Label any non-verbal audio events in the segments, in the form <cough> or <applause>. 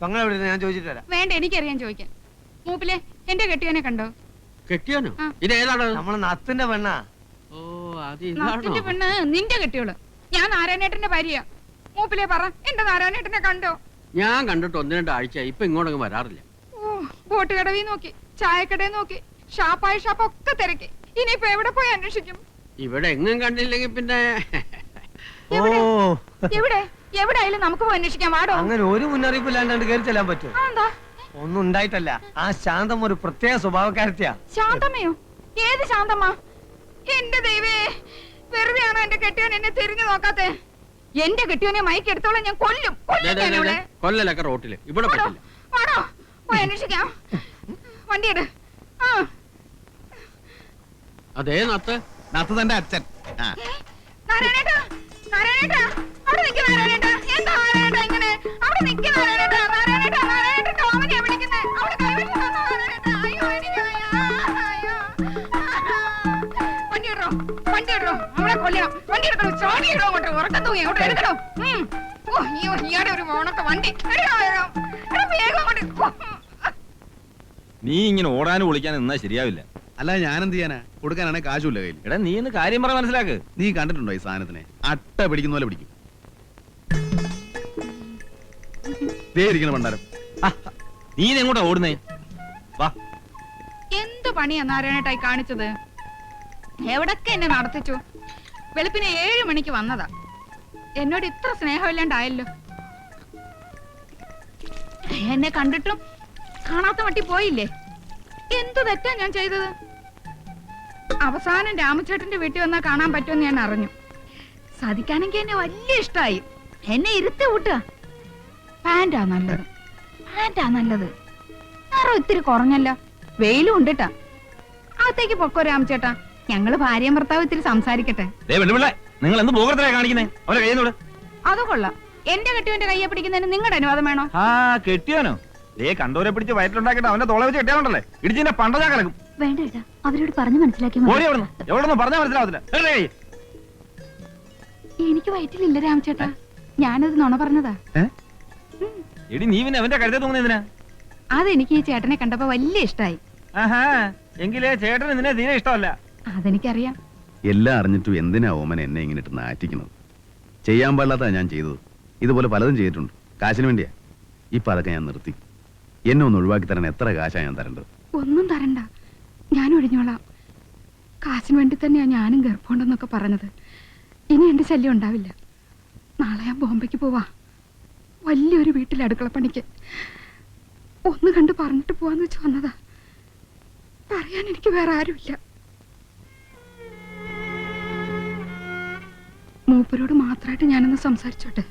പെങ്ങളെ എവിടെ ഞാൻ ചോദിച്ചിട്ട് വരാം. വേണ്ട എനിക്കറിയാൻ ചോദിക്കാൻ. മൂപ്പിലെ എന്റെ കെട്ടിയനെ കണ്ടോ? കെട്ടിയാനോ? ആ. ഇത് ഏതാണ്? നമ്മളെ നത്തിന്റെ പെണ്ണാ. ഓ അത് നത്തിന്റെ ഇതാണോ പെണ്ണ് നിന്റെ കെട്ടിയോൾ. ഞാൻ നാരായണേട്ടന്റെ ഭാര്യ മൂപ്പിലെ പറ എന്റെ നാരായണേട്ടനെ കണ്ടോ? ഞാൻ കണ്ടിട്ട് ഒന്ന് രണ്ട് ആഴ്ച ഇപ്പൊ ഇങ്ങോട്ടൊക്കെ വരാറില്ല. ഓ ബോട്ട് കടവിൽ നോക്കി ചായക്കടയിൽ നോക്കി ഷാപ്പായ ഷാപ്പ് ഒക്കെ തിരക്കി. ഇനിയിപ്പോ എവിടെ പോയി അന്വേഷിക്കും? ഇവിടെ എങ്ങും കണ്ടില്ലെങ്കിൽ പിന്നെ. ഓ. എവിടെ? എവിടെ ആയാലും നമുക്ക് പോയി അന്വേഷിക്കാം. വാടോ. അങ്ങനെ ഒരു മുന്നറിയിപ്പ് ഇല്ലാണ്ട് കയറി ചെല്ലാൻ പറ്റും എന്താ ഒന്നും ഉണ്ടായിട്ടല്ല. ആ ശാന്തം ഒരു പ്രത്യേക സ്വഭാവക്കാരത്തിയാ ശാന്തമ്മയോ? ഏത് ശാന്തമ്മ? എന്റെ ദൈവേ വെറുതെയാണോ എന്റെ കെട്ടിയോൻ എന്നെ തിരിഞ്ഞു നോക്കാത്തെ? എന്റെ കെട്ടിയോനെ മയക്കെടുത്തോളം ഞാൻ കൊല്ലും. കൊല്ലും ദേ, ഞാൻ ദേ, ഇവിടെ. കൊല്ലലൊക്കെ റോട്ടിൽ. ഇവിടെ പറ്റില്ല. പോയി അന്വേഷിക്കാം. വണ്ടി എടു ആ. അതേ നത്ത്. നത്ത് തന്റെ അച്ഛൻ. ആ. നാരായണേട്ടാ നാരായണേട്ടാ. നീ ഇങ്ങനെ ഓടാനും വിളിക്കാനും നിന്നാ ശരിയാവില്ല അല്ല ഞാൻ എന്ത് ചെയ്യാനാ കൊടുക്കാനാണെ കാശുമില്ല കയ്യിൽ എടാ നീ ഇന്ന് കാര്യം പറ മനസ്സിലാക്ക് നീ കണ്ടിട്ടുണ്ടോ ഈ സാധനത്തിനെ അട്ട പിടിക്കുന്ന പോലെ പിടിക്കും ദേ ഇരിക്കണം ഭണ്ഡാരം നീ എങ്ങോട്ടാ ഓടുന്നേ? വാ. എന്ത് പണിയാ നാരായണേട്ടായി കാണിച്ചത്? എവിടൊക്കെ എന്നെ നടത്തിച്ചു? വെളുപ്പിന് ഏഴു മണിക്ക് വന്നതാ. എന്നോട് ഇത്ര സ്നേഹമില്ലാണ്ടായല്ലോ. എന്നെ കണ്ടിട്ടും കാണാത്ത മട്ടി പോയില്ലേ? എന്ത് തെറ്റാ ഞാൻ ചെയ്തത്? അവസാനം രാമചേട്ടന്റെ വീട്ടിൽ വന്നാൽ കാണാൻ പറ്റുമെന്ന് ഞാൻ അറിഞ്ഞു. സാധിക്കാനെങ്കിൽ എന്നെ വലിയ ഇഷ്ടമായി എന്നെ ഇരുത്തി വിട്ടുക പാന്റാ നല്ലത്. പാന്റാ നല്ലത്. നിറം ഇത്തിരി കുറഞ്ഞല്ലോ. വെയിലും ഉണ്ടിട്ടാ. അകത്തേക്ക് പൊക്കോ രാമചേട്ടാ. ഞങ്ങൾ ഭാര്യയും ഭർത്താവ് ഇത്തിരി സംസാരിക്കട്ടെ. നിങ്ങൾ എന്ത് പോകത്തിലാ കാണിക്കുന്നേ? അവരെ കയ്യുന്നോട് അത് കൊള്ളാം. എന്റെ കെട്ടിയവന്റെ കയ്യെ പിടിക്കുന്നതിന് നിങ്ങളുടെ അനുവാദം വേണോ? ആ കെട്ടിയാനോ? ദേ കണ്ടോരെ പിടിച്ച് വയറ്റിലുണ്ടാക്കിട്ട് അവന്റെ തോളെ വെച്ച് കെട്ടിയാലുണ്ടല്ലേ? ഇടിച്ചിന്റെ പണ്ട ഞാൻ കിടക്കും വേണ്ട ഏട്ടാ അവരോട് പറഞ്ഞു മനസ്സിലാക്കി എവിടെന്ന് പറഞ്ഞാൽ മനസ്സിലാവത്തില്ല? എനിക്ക് വയറ്റിലില്ല രാമചേട്ടാ. ഞാനത് നുണ പറഞ്ഞതാ. എടി നീ പിന്നെ അവന്റെ കരുതേ തോന്നുന്നതിനാ അതെനിക്ക് ഈ ചേട്ടനെ കണ്ടപ്പോ വലിയ ഇഷ്ടായി. ആഹാ എങ്കിലേ ചേട്ടൻ ഇതിനെ തീരെ ഇഷ്ടമല്ല. അതെനിക്കറിയാം. എല്ലാം അറിഞ്ഞിട്ടും എന്തിനാ ഓമൻ എന്നെ ഇങ്ങനെ ഇട്ട് നാറ്റിക്കുന്നത്? ചെയ്യാൻ പാടില്ലാത്ത ഞാൻ ചെയ്തത്. ഇതുപോലെ പലതും ചെയ്തിട്ടുണ്ട്. കാശിന് വേണ്ടിയാ. ഇപ്പൊ അതൊക്കെ ഞാൻ നിർത്തി. എന്നെ ഒന്ന് ഒഴിവാക്കി തരാൻ എത്ര കാശാ ഞാൻ തരേണ്ടത്? ഒന്നും തരണ്ട. ഞാൻ ഒഴിഞ്ഞോളാം. കാശിന് വേണ്ടി തന്നെയാ ഞാനും ഗർഭമുണ്ടെന്നൊക്കെ പറഞ്ഞത്. ഇനി എന്റെ ശല്യം ഉണ്ടാവില്ല. നാളെ ഞാൻ ബോംബെക്ക് പോവാ. വലിയൊരു വീട്ടിൽ അടുക്കളപ്പണിക്ക് ഒന്ന് കണ്ട് പറഞ്ഞിട്ട് പോവാന്ന് വെച്ച് വന്നതാ. പറയാൻ എനിക്ക് വേറെ ആരുമില്ല. മൂപ്പരോട് മാത്രമായിട്ട് ഞാനൊന്ന് സംസാരിച്ചോട്ടെ?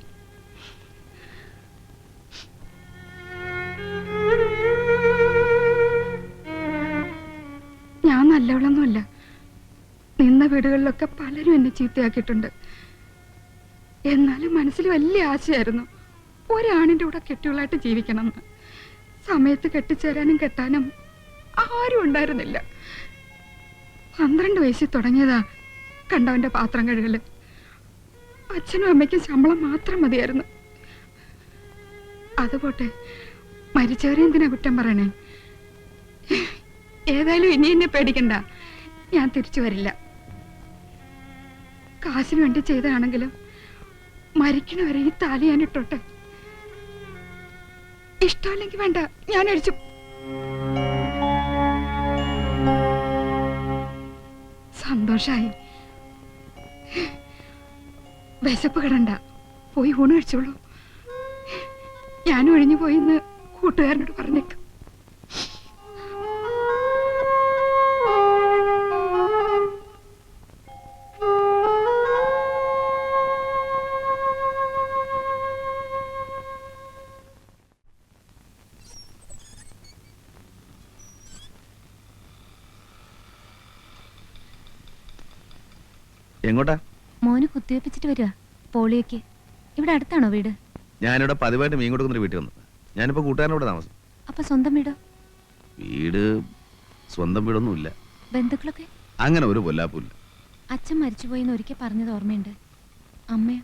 ഞാൻ നല്ലവളൊന്നുമല്ല. നിന്ന വീടുകളിലൊക്കെ പലരും എന്നെ ചീത്തയാക്കിയിട്ടുണ്ട്. എന്നാലും മനസ്സിൽ വലിയ ആശയായിരുന്നു. ഒരാണിന്റെ കൂടെ കെട്ടുകളായിട്ട് ജീവിക്കണം എന്ന്. സമയത്ത് കെട്ടിച്ചേരാനും കെട്ടാനും ആരും ഉണ്ടായിരുന്നില്ല. പന്ത്രണ്ട് വയസ്സിൽ തുടങ്ങിയതാ കണ്ടവന്റെ പാത്രം കഴുകൽ. അച്ഛനും അമ്മയ്ക്കും ശമ്പളം മാത്രം മതിയായിരുന്നു. അതുപോട്ടെ മരിച്ചവരെ എന്തിനാ കുറ്റം പറയണേ? ഏതായാലും ഇനി എന്നെ പേടിക്കണ്ട. ഞാൻ തിരിച്ചു വരില്ല. കാശിന് വേണ്ടി ചെയ്തതാണെങ്കിലും മരിക്കണവരെ ഈ താലി ഞാൻ ഇട്ടോട്ടെ. ഇഷ്ടമല്ലെങ്കിൽ വേണ്ട. ഞാൻ അടിച്ചു. സന്തോഷായി. വിശപ്പ് കിടണ്ട. പോയി ഊണ് കഴിച്ചോളൂ. ഞാനും ഒഴിഞ്ഞു പോയി എന്ന് കൂട്ടുകാരനോട് പറഞ്ഞേക്കും. എങ്ങോട്ടാ മോന് കുത്തിവെപ്പിച്ചിട്ട് വരിക. പോളിയോക്ക്. ഇവിടെ അടുത്താണോ വീട്? ഞാനിവിടെ പതിവായിട്ട് മീൻ കൊടുക്കുന്ന വീട്ടിൽ വന്നത് ഞാനിപ്പോ കൂട്ടുകാരനോട് താമസം. അപ്പൊ സ്വന്തം വീടോ? വീട് സ്വന്തം വീടൊന്നും ഇല്ല ബന്ധുക്കളൊക്കെ? അങ്ങനെ ഒരു പൊല്ലാപ്പില്ല. അച്ഛൻ മരിച്ചുപോയിന്ന് ഒരിക്കൽ പറഞ്ഞത് ഓർമ്മയുണ്ട്. അമ്മയോ?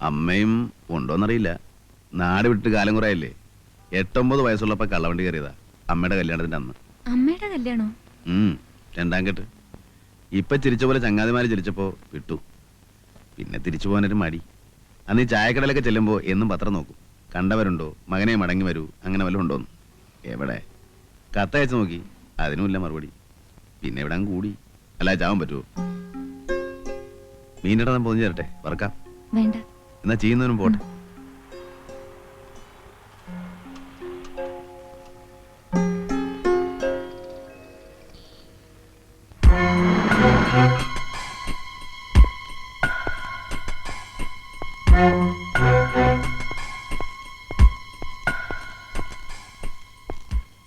അമ്മയും ഉണ്ടോന്നറിയില്ല. നാട് വിട്ട് കാലം കുറയല്ലേ. എട്ടൊമ്പത് വയസ്സുള്ളപ്പോ കള്ളവണ്ടി കയറിയതാ. അമ്മയുടെ കല്യാണത്തിന്റെ അന്ന്. അമ്മയുടെ കല്യാണോ? ഉം, രണ്ടാം കെട്ട്. ഇപ്പൊ ചിരിച്ച പോലെ ചങ്ങാതിമാര് ചിരിച്ചപ്പോ വിട്ടു. പിന്നെ തിരിച്ചു പോകാനൊരു മടി. അന്ന് ഈ ചായക്കടലൊക്കെ ചെല്ലുമ്പോ എന്നും പത്രം നോക്കും. കണ്ടവരുണ്ടോ? മകനെ മടങ്ങി വരൂ. അങ്ങനെ വല്ലതും ഉണ്ടോന്ന് എവിടെ? കത്തയച്ച് നോക്കി. അതിനുമില്ല മറുപടി. പിന്നെ ഇവിടെ കൂടി. അല്ല ചാവാൻ പറ്റുമോ മീനിടാൻ പോന്നു ചേരട്ടെ. വറക്കാം. വേണ്ട. എന്നാ ചെയ്യുന്നവനും പോട്ടെ.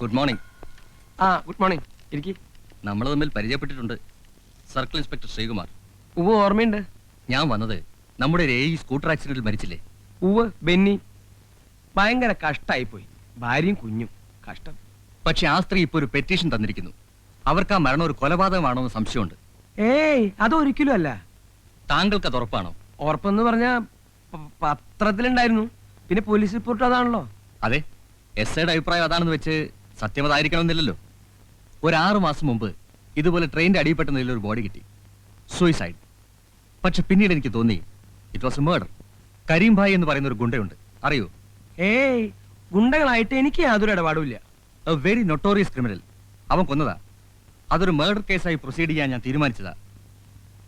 ഗുഡ് മോർണിംഗ് ആ ഗുഡ് മോർണിംഗ് ഇരിക്കി. നമ്മൾ തമ്മിൽ പരിചയപ്പെട്ടിട്ടുണ്ട്. Circle inspector Sreekumar. ഉവ്വ് ഓർമ്മയുണ്ട്. ഞാൻ വന്നത് നമ്മുടെ ഒരു ഏഴ് സ്കൂട്ടർ ആക്സിഡന്റിൽ മരിച്ചില്ലേ? ഉവ്വ് ബെന്നി. ഭയങ്കര കഷ്ടായി പോയി ഭാര്യയും കുഞ്ഞും. കഷ്ടം. പക്ഷെ ആ സ്ത്രീ ഇപ്പോൾ ഒരു പെറ്റീഷൻ തന്നിരിക്കുന്നു. അവർക്ക് ആ മരണം ഒരു കൊലപാതകമാണോ എന്ന് സംശയമുണ്ട്. ഏയ് അതൊരിക്കലും അല്ല. താങ്കൾക്ക് അത് ഉറപ്പാണോ? ഉറപ്പെന്ന് പറഞ്ഞ പത്രത്തിലുണ്ടായിരുന്നു. പിന്നെ പോലീസ് റിപ്പോർട്ട് അതാണല്ലോ. അതെ. എസ് ഐയുടെ അഭിപ്രായം അതാണെന്ന് വെച്ച് സത്യം അതായിരിക്കണമെന്നില്ലല്ലോ. ഒരു ആറു മാസം മുമ്പ് ഇതുപോലെ ട്രെയിനിന്റെ അടിയിൽപ്പെട്ട നിലയിൽ ഒരു ബോഡി കിട്ടി. സൂയിസൈഡ് പക്ഷെ പിന്നീട് എനിക്ക് തോന്നി it was a murder Karim bhai എന്ന് പറയുന്ന ഒരു ഗുണ്ടയുണ്ട്. അറിയോ? ഏയ് ഗുണ്ടകളായിട്ട് എനിക്ക് യാതൊരു ഇടപാടുമില്ല. എ വെരി നൊട്ടോറിയസ് ക്രിമിനൽ അവൻ കൊന്നതാ. അതൊരു മർഡർ കേസായി പ്രൊസീഡ് ചെയ്യാൻ ഞാൻ തീരുമാനിച്ചതാ.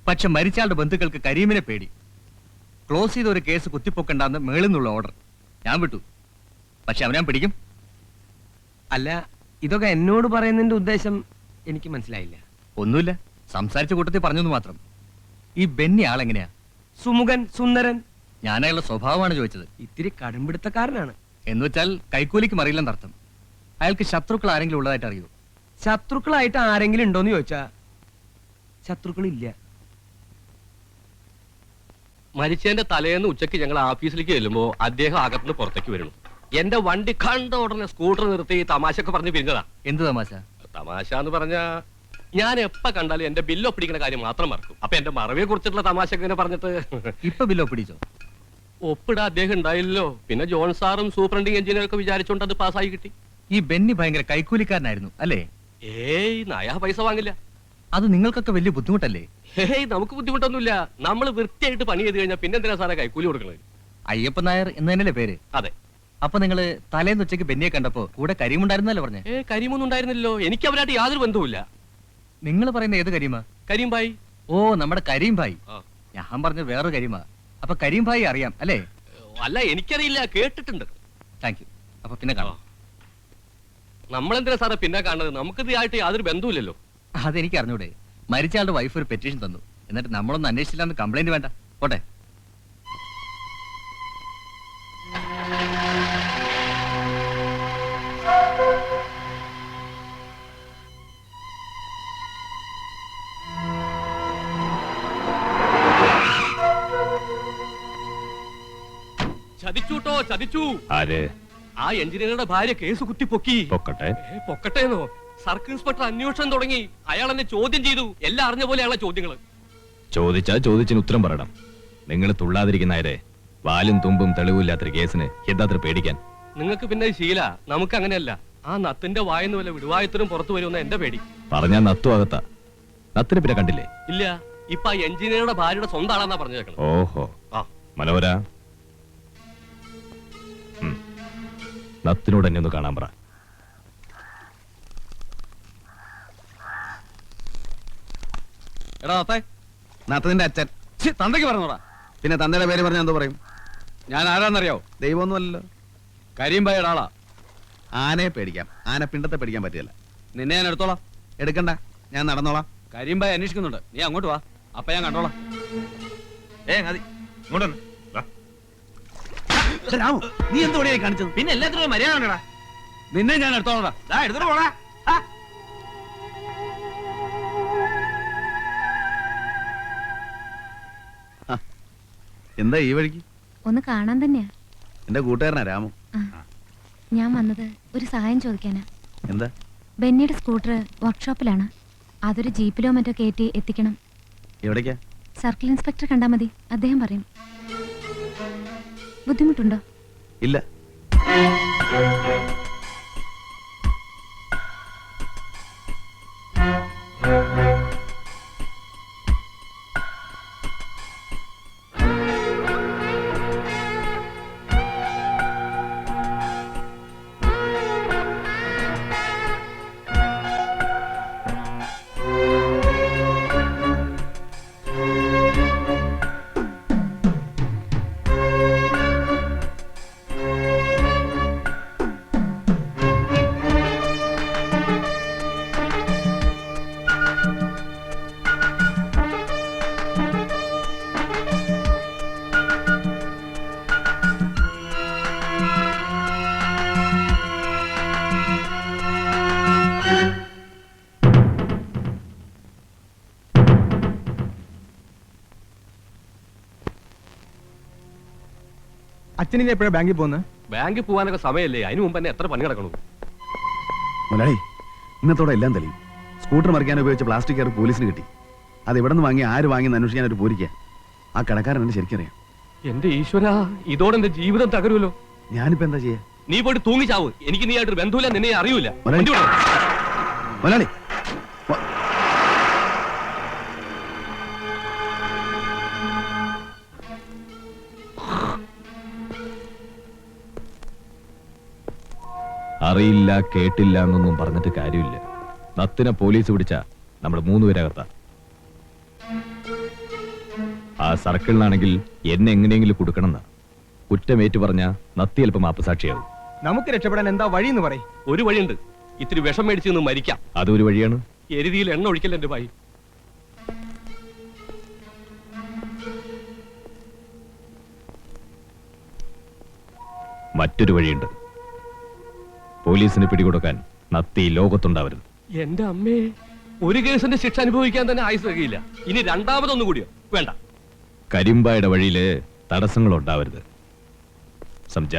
പക്ഷെ മരിച്ചയാളുടെ ബന്ധുക്കൾക്ക് കരീമിനെ പേടി. ക്ലോസ് ചെയ്ത ഒരു കേസ് കുത്തിപ്പൊക്കണ്ടെന്ന് മേളിൽ നിന്നുള്ള ഓർഡർ ഞാൻ വിട്ടു. പക്ഷെ അവനെ ഞാൻ പിടിക്കും. അല്ല ഇതൊക്കെ എന്നോട് പറയുന്നതിന്റെ ഉദ്ദേശം എനിക്ക് മനസ്സിലായില്ല. ഒന്നുമില്ല. സംസാരിച്ച കൂട്ടത്തിൽ പറഞ്ഞെന്ന് മാത്രം. ഈ ബെന്നി ആളെങ്ങനെയാ? സുമുഖൻ സുന്ദരൻ. ഞാൻ അയാളുടെ സ്വഭാവമാണ് ചോദിച്ചത്. ഇത്തിരി കടുംപിടുത്തക്കാരനാണ്. എന്ന് വെച്ചാൽ കൈക്കൂലിക്ക് മറിയില്ലെന്ന് അർത്ഥം. അയാൾക്ക് ശത്രുക്കൾ ആരെങ്കിലും ഉള്ളതായിട്ട് അറിയോ? ശത്രുക്കളായിട്ട് ആരെങ്കിലും ഉണ്ടോന്ന് ചോദിച്ചാ ശത്രുക്കളില്ല. മരിച്ചതിന്റെ തലേന്ന് ഉച്ചയ്ക്ക് ഞങ്ങൾ ഓഫീസിലേക്ക് ചെല്ലുമ്പോ അദ്ദേഹം അകത്തുനിന്ന് പുറത്തേക്ക് വരുന്നു. എന്റെ വണ്ടി കണ്ട ഉടനെ സ്കൂട്ടർ നിർത്തി തമാശ ഒക്കെ പറഞ്ഞു പിരിഞ്ഞതാ. എന്ത് തമാശ? തമാശ എന്ന് പറഞ്ഞ ഞാൻ എപ്പ കണ്ടാലും എന്റെ ബില്ല് ഒപ്പിടിക്കുന്ന കാര്യം മാത്രം മറക്കും. അപ്പൊ എന്റെ മറവിയെ കുറിച്ചിട്ടുള്ള തമാശ ഇങ്ങനെ പറഞ്ഞിട്ട് <laughs> ഇപ്പൊ ബില്ല് ഒപ്പിടിച്ചോ? ഒപ്പിടാ അദ്ദേഹം ഉണ്ടായില്ലോ പിന്നെ ജോൺ സാറും സൂപ്രണ്ടിങ് എഞ്ചിനീയർ ഒക്കെ വിചാരിച്ചോണ്ട് അത് പാസ്സായി കിട്ടി. ഈ ബെന്നി ഭയങ്കര കൈക്കൂലിക്കാരനായിരുന്നു അല്ലേ? ഏയ് നയാ പൈസ വാങ്ങില്ല. അത് നിങ്ങൾക്കൊക്കെ വലിയ ബുദ്ധിമുട്ടല്ലേ? ഏയ് നമുക്ക് ബുദ്ധിമുട്ടൊന്നുമില്ല. നമ്മൾ വൃത്തിയായിട്ട് പണി ചെയ്ത് കഴിഞ്ഞാൽ പിന്നെ എന്തിനാ സാറേ കൈക്കൂലി കൊടുക്കുന്നത് അയ്യപ്പ നായർ എന്ന് തന്നെയല്ലേ പേര്? അതെ. അപ്പൊ നിങ്ങൾ തലേന്ന് ഉച്ചയ്ക്ക് ബെന്നിയെ കണ്ടപ്പോ കൂടെ കരീമുണ്ടായിരുന്നല്ലോ പറഞ്ഞേ? ഏ കരീമൊന്നും ഉണ്ടായിരുന്നില്ലല്ലോ. എനിക്ക് അവരായിട്ട് യാതൊരു ബന്ധവുമില്ല. നിങ്ങൾ പറയുന്ന ഏത് കരീമ കരീം ഭായി ഓ നമ്മുടെ കരീം ഭായി ആ. ഞാൻ പറഞ്ഞ വേറൊരു കരീമ അപ്പൊ കരീം ഭായി അറിയാം അല്ലേ? അല്ല എനിക്കറിയില്ല. കേട്ടിട്ടുണ്ട്. താങ്ക് യു അപ്പൊ പിന്നെ കാണാം. നമ്മളെന്തിനാ സാറേ പിന്നെ കാണുന്നത്? നമുക്ക് ഇതായിട്ട് യാതൊരു ബന്ധവുമില്ലല്ലോ. അതെനിക്ക് അറിഞ്ഞൂടെ. മരിച്ച ആളുടെ വൈഫ് ഒരു പെറ്റീഷൻ തന്നു. എന്നിട്ട് നമ്മളൊന്നും അന്വേഷിച്ചില്ലാന്ന് കംപ്ലൈന്റ് വേണ്ട. പോട്ടെ. ചതിച്ചൂട്ടോ ചതിച്ചു. ആര്? ആ എഞ്ചിനീയറുടെ ഭാര്യ കേസ് കുത്തി പൊക്കി പൊക്കട്ടെ. ഏ, പൊക്കട്ടേന്നോ? സർക്കിൾ ഇൻസ്പെക്ടർ അന്വേഷണം തുടങ്ങി. അയാൾ എന്നെ ചോദ്യം ചെയ്തു. എല്ലാം അറിഞ്ഞ പോലെ അയാളെ ചോദ്യങ്ങൾ. ചോദിച്ചാ ചോദിച്ചിന് ഉത്തരം പറയണം. നിങ്ങൾ തുള്ളാതിരിക്കുന്നവരെ വാലും തുമ്പും തെളിവില്ലാത്തൊരു കേസിന് എന്താത്ര പേടിക്കാൻ. നിങ്ങൾക്ക് പിന്നെ ശീല. നമുക്ക് അങ്ങനെയല്ല. ആ നത്തിന്റെ വായെന്ന് വല്ല വിടുവായത്തിനും പുറത്തു വരുമെന്ന എന്റെ പേടി. പറഞ്ഞാ നത്തു അകത്താ. നത്തിന് പിന്നെ കണ്ടില്ലേ? ഇല്ല. ഇപ്പൊ ആ എഞ്ചിനീയറുടെ ഭാര്യയുടെ സ്വന്തം ആളാന്നാ പറഞ്ഞേക്കണം ഓഹോ. ആ. മനോഹര. നത്തിനോട് എന്നെ ഒന്ന് കാണാൻ പറ. എടാ നത്തേ. നത്തതിന്റെ അച്ഛൻ. തന്തയ്ക്ക് പറഞ്ഞോടാ. പിന്നെ തന്തയുടെ പേര് പറഞ്ഞാൽ എന്തോ പറയും? ഞാൻ ആരാന്നറിയോ ദൈവമൊന്നുമല്ലല്ലോ. കരീം ഭായിയുടെ ഒരാളാ ആനയെ പേടിക്കാം. ആന പിണ്ടത്തെ പേടിക്കാൻ പറ്റില്ല. നിന്നെ ഞാൻ എടുത്തോളാം. എടുക്കണ്ട. ഞാൻ നടന്നോളാം. കരീം ഭായി അന്വേഷിക്കുന്നുണ്ട്. നീ അങ്ങോട്ട് വാ. അപ്പൊ ഞാൻ കണ്ടോളാം. ഏ മതി. ഇങ്ങോട്ട് വന്ന്. രാമു നീ എന്തോടെയായി കാണിച്ചത്? പിന്നെ എല്ലാത്തിനും മര്യാദ ഉണ്ടടാ. നിന്നെ ഞാൻ എടുത്തോളാം. എടുത്തോ എടുത്തിട്ട് പോടാ. എന്താ ഈ വഴിക്ക്? ഒന്ന് കാണാൻ തന്നെയാ. എന്റെ കൂട്ടുകാരനാ രാമു. ഞാൻ വന്നത് ഒരു സഹായം ചോദിക്കാനാ. എന്താ? ബെന്നിയുടെ സ്കൂട്ടർ വർക്ക്ഷോപ്പിലാണ്. അതൊരു ജീപ്പിലോ മറ്റോ കയറ്റി എത്തിക്കണം. എവിടേക്കാ? സർക്കിൾ ഇൻസ്പെക്ടർ കണ്ടാ മതി. അദ്ദേഹം പറയും. ബുദ്ധിമുട്ടുണ്ടോ? ഇല്ല. അച്ഛനിനി എപ്പോഴാണ് ബാങ്കിൽ പോകുന്നത് ബാങ്കിൽ പോകാനൊക്കെ സമയമല്ലേ? അതിന് മുമ്പ് തന്നെ എത്ര പണി കിടക്കണു മുലാളി ഇന്നത്തോടെ എല്ലാം തെളിയും സ്കൂട്ടർ മറിക്കാൻ ഉപയോഗിച്ച പ്ലാസ്റ്റിക് കയർ പോലീസിന് കിട്ടി. അത് ഇവിടെ നിന്ന് വാങ്ങി ആര് വാങ്ങി എന്ന് അന്വേഷിക്കാൻ ഒരു പൂരിക്ക ആ കടക്കാരൻ എന്നെ ശരിക്കറിയാം എന്റെ ഈശ്വര ഇതോടെ എന്റെ ജീവിതം തകരുമല്ലോ ഞാനിപ്പോ എന്താ ചെയ്യാ? നീ പോയിട്ട് തൂങ്ങിച്ചാവ്. എനിക്ക് നീ ആയിട്ട് ബന്ധുവില്ല നിന്നെ അറിയൂല. മുലാളി അറിയില്ല കേട്ടില്ല എന്നൊന്നും പറഞ്ഞിട്ട് കാര്യമില്ല. നത്തിനെ പോലീസ് പിടിച്ച നമ്മൾ മൂന്നുപേരകത്താ ആ സർക്കിളിനാണെങ്കിൽ എന്നെ എങ്ങനെയെങ്കിലും കുറ്റം കുറ്റമേറ്റു പറഞ്ഞ നത്തി അല്പം മാപ്പസാക്ഷിയാവും. നമുക്ക് രക്ഷപ്പെടാൻ എന്താ വഴി എന്ന് പറയും. ഒരു വഴിയുണ്ട്. ഇത്തിരി വിഷം മേടിച്ചു നിന്ന് മരിക്കാം. അതൊരു വഴിയാണ്? എരുതിയിൽ എണ്ണ ഒഴിക്കല്ല എന്റെ ഭായി. മറ്റൊരു വഴിയുണ്ട്. പോലീസിന് പിടികൊടുക്കാൻ നത്തി ലോകത്തുണ്ടാവരുത്. എന്റെ അമ്മേ. ഒരു കേസിന്റെ ശിക്ഷ അനുഭവിക്കാൻ തന്നെ ആയുസ് തികയില്ല ഇനി രണ്ടാമതൊന്നും കൂടിയോ? വേണ്ട. കരിമ്പായുടെ വഴിയിൽ തടസ്സങ്ങൾ ഉണ്ടാവരുത് സംജ.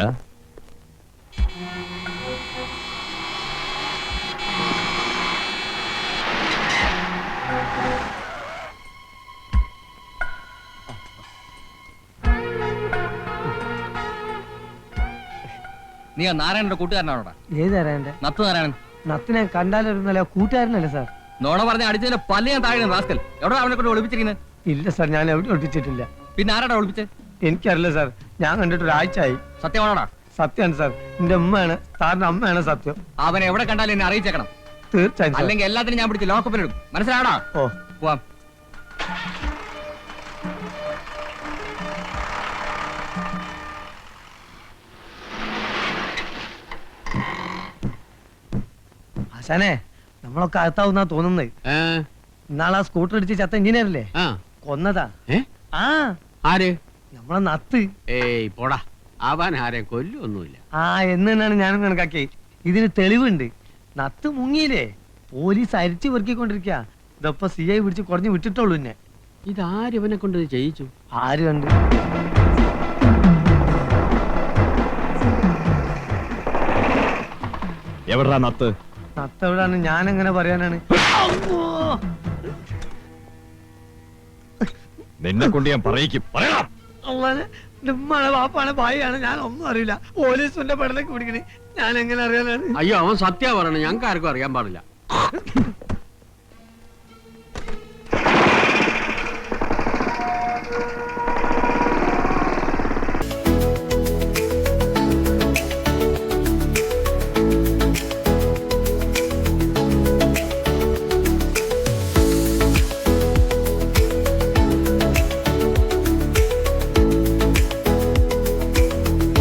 നീ നാരായണന്റെ കൂട്ടുകാരനാണോടാ? ഏത് നാരായണന്റെ? നത്ത് നാരായണൻ. നത്തിനെ കണ്ടാലൊരുന്നല്ല കൂട്ടുകാരനല്ലേ സാർ? നോണ പറഞ്ഞ അടിച്ചതിന്റെ പല്ല് ഞാൻ താഴെ റാസ്കൽ. എവിടെ അവനെ കൊണ്ട് ഒളിപ്പിച്ചിരിക്കുന്നത് ഇല്ല സാർ ഞാൻ എവിടെ ഒളിപ്പിച്ചിട്ടില്ല. പിന്നെ ആരാടാ ഒളിപ്പിച്ചത് എനിക്കറിയില്ല സാർ ഞാൻ കണ്ടിട്ട് ഒരാഴ്ചയായി. സത്യമാണോടാ? സത്യമാണ് സാർ എന്റെ ഉമ്മയാണ് സാറിന്റെ അമ്മയാണ് സത്യം. അവൻ എവിടെ കണ്ടാലും എന്നെ അറിയിച്ചേക്കണം. തീർച്ചയായും. അല്ലെങ്കിൽ എല്ലാത്തിനും ഞാൻ പിടിച്ച് ലോക്കപ്പിലിടും മനസ്സിലാടാ ഓ. പോവാം. ആശാനെ നമ്മളൊക്കെ അകത്താവുന്നാ തോന്നുന്നത്. ഇന്നാളാ സ്കൂട്ടർ അടിച്ച് ചത്ത എഞ്ചിനീയറല്ലേ? കൊന്നതാ. ആ. ആര്? നമ്മളെ നത്ത്. ഏയ് പോടാ. ആവാൻ ആരെ കൊല്ലൊന്നുമില്ല ആ എന്ന് തന്നെയാണ് ഞാനും കണക്കാക്കി. ഇതിന് തെളിവുണ്ട്. നത്ത് മുങ്ങിയില്ലേ? പോലീസ് അരിച്ചു പെറുക്കിക്കൊണ്ടിരിക്കുക ഇതപ്പൊ സി ഐ പിടിച്ച് കുറഞ്ഞു വിട്ടിട്ടുള്ളൂ എന്നെ ഇതാര് ഇവനെ കൊണ്ട് ചെയ്യിച്ചു? ആര് കണ്ട്? എവിടാ നത്ത്? നത്ത് എവിടാണ് ഞാൻ എങ്ങനെ പറയാനാണ് നിന്നെ കൊണ്ട് ഞാൻ പറയിക്കും. പറയണം അള്ളാനെ നിമ്മാണ് വാപ്പാണ് ഭായിയാണ് ഞാൻ ഒന്നും അറിയില്ല. പോലീസിന്റെ പടലൊക്കെ പിടിക്കണേ. ഞാൻ എങ്ങനെ അറിയാനാണ്? അയ്യോ അവൻ സത്യ പറയണേ. ഞങ്ങൾക്ക് ആർക്കും അറിയാൻ പാടില്ല.